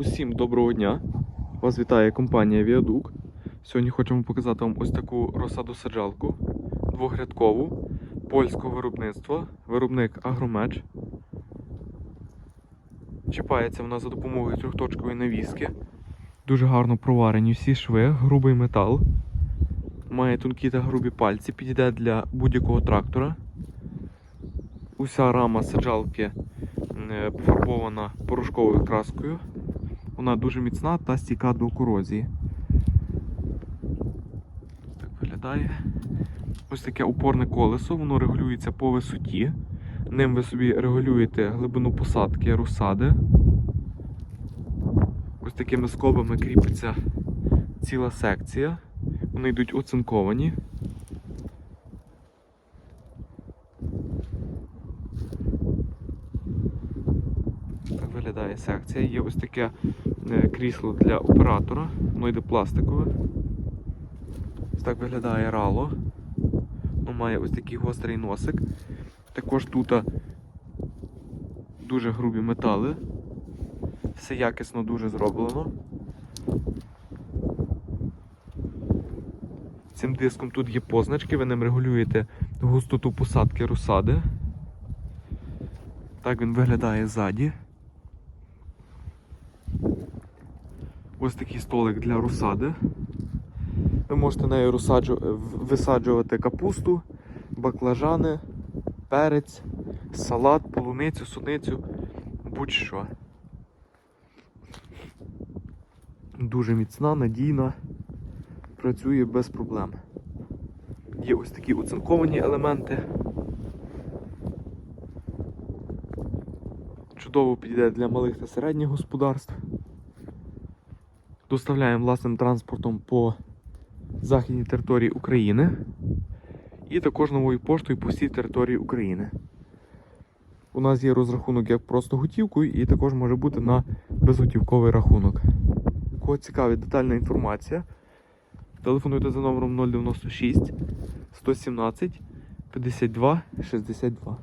Усім доброго дня! Вас вітає компанія Віадук. Сьогодні хочемо показати вам ось таку розсаду саджалку двохрядкову польського виробництва, виробник Агромеч. Чіпається вона за допомогою трьохточкової навіски. Дуже гарно проварені всі шви, грубий метал. Має тонкі та грубі пальці, підійде для будь-якого трактора. Уся рама саджалки е, пофарбована порошковою краскою. Вона дуже міцна та стійка до корозії. Так виглядає. Ось таке упорне колесо, воно регулюється по висоті. Ним ви собі регулюєте глибину посадки розсади. Ось такими скобами кріпиться ціла секція. Вони йдуть оцинковані. Виглядає секція. Є ось таке е, крісло для оператора. Воно йде пластикове. Ось так виглядає рало. Воно має ось такий гострий носик. Також тут дуже грубі метали. Все якісно дуже зроблено. Цим диском тут є позначки, ви ним регулюєте густоту посадки розсади. Так він виглядає ззаді. Ось такий столик для розсади. Ви можете нею висаджувати капусту, баклажани, перець, салат, полуницю, суницю, будь-що. Дуже міцна, надійна, працює без проблем. Є ось такі оцинковані елементи. Чудово підійде для малих та середніх господарств. Доставляємо власним транспортом по західній території України і також новою поштою по всій території України. У нас є розрахунок як просто готівкою, і також може бути на безготівковий рахунок. Кого цікавить детальна інформація, телефонуйте за номером 096 117 52 62.